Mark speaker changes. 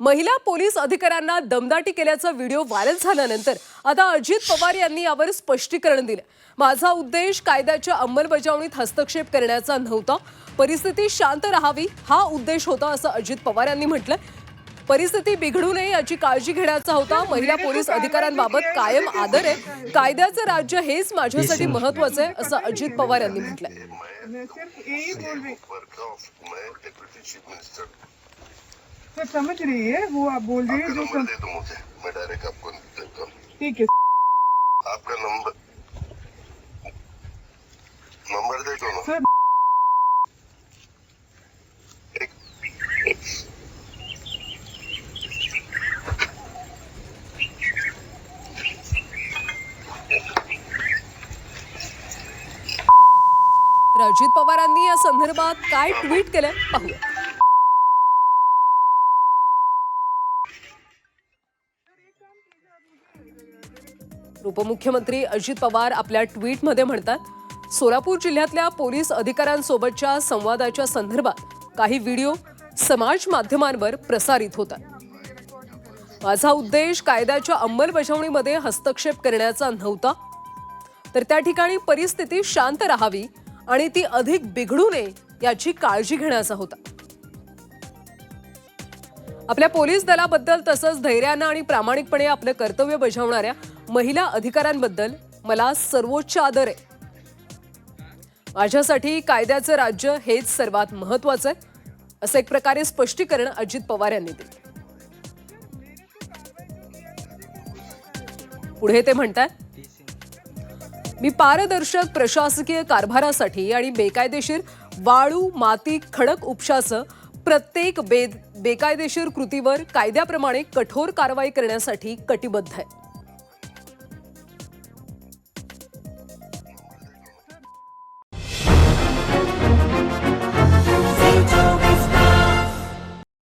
Speaker 1: महिला पोलीस अधिकाऱ्यांना दमदाटी केल्याचा व्हिडिओ व्हायरल झाल्यानंतर आता अजित पवार यांनी यावर स्पष्टीकरण दिलं. माझा उद्देश कायद्याच्या अंमलबजावणीत हस्तक्षेप करण्याचा नव्हता. परिस्थिती शांत राहावी हा उद्देश होता असं अजित पवार यांनी म्हटलं परिस्थिती बिघडू नये याची काळजी घेण्याचा होता. महिला पोलीस अधिकाऱ्यांबाबत कायम आदर आहे. कायद्याचं राज्य हेच माझ्यासाठी महत्वाचं आहे असं अजित पवार यांनी म्हटलंय.
Speaker 2: सर समझ रही है वो आप बोल रही है जो सम...
Speaker 3: दे दो मुझे मैं डायरेक्ट आपको
Speaker 2: ठीक है।
Speaker 3: आपका नंबर नंबर दे दो ना।
Speaker 2: सर
Speaker 1: अजित पवारांनी या संदर्भात काय ट्विट केलं पाहूया. उपमुख्यमंत्री अजित पवार आपल्या ट्विटमध्ये म्हणतात सोलापूर जिल्ह्यातल्या पोलीस अधिकाऱ्यांसोबतच्या संवादाच्या संदर्भात काही व्हिडिओ समाज माध्यमांवर प्रसारित होतात. माझा उद्देश कायद्याच्या अंमलबजावणीमध्ये हस्तक्षेप करण्याचा नव्हता. तर त्या ठिकाणी परिस्थिती शांत राहावी आणि ती अधिक बिघडू नये याची काळजी घेण्याचा होता. आपल्या पोलीस दलाबद्दल तसंच धैर्यानं आणि प्रामाणिकपणे आपलं कर्तव्य बजावणाऱ्या महिला अधिकाऱ्यांबद्दल मला सर्वोच्च आदर आहे. माझ्यासाठी कायद्याचं राज्य हेच सर्वात महत्वाचं आहे असं एक प्रकारे स्पष्टीकरण अजित पवार यांनी दिलं. पुढे ते म्हणतात मी पारदर्शक प्रशासकीय कारभारासाठी आणि बेकायदेशीर वाळू माती खडक उपशाचं प्रत्येक बे बेकायदेशीर कृतीवर कायद्याप्रमाणे कठोर कारवाई करण्यासाठी कटिबद्ध आहे.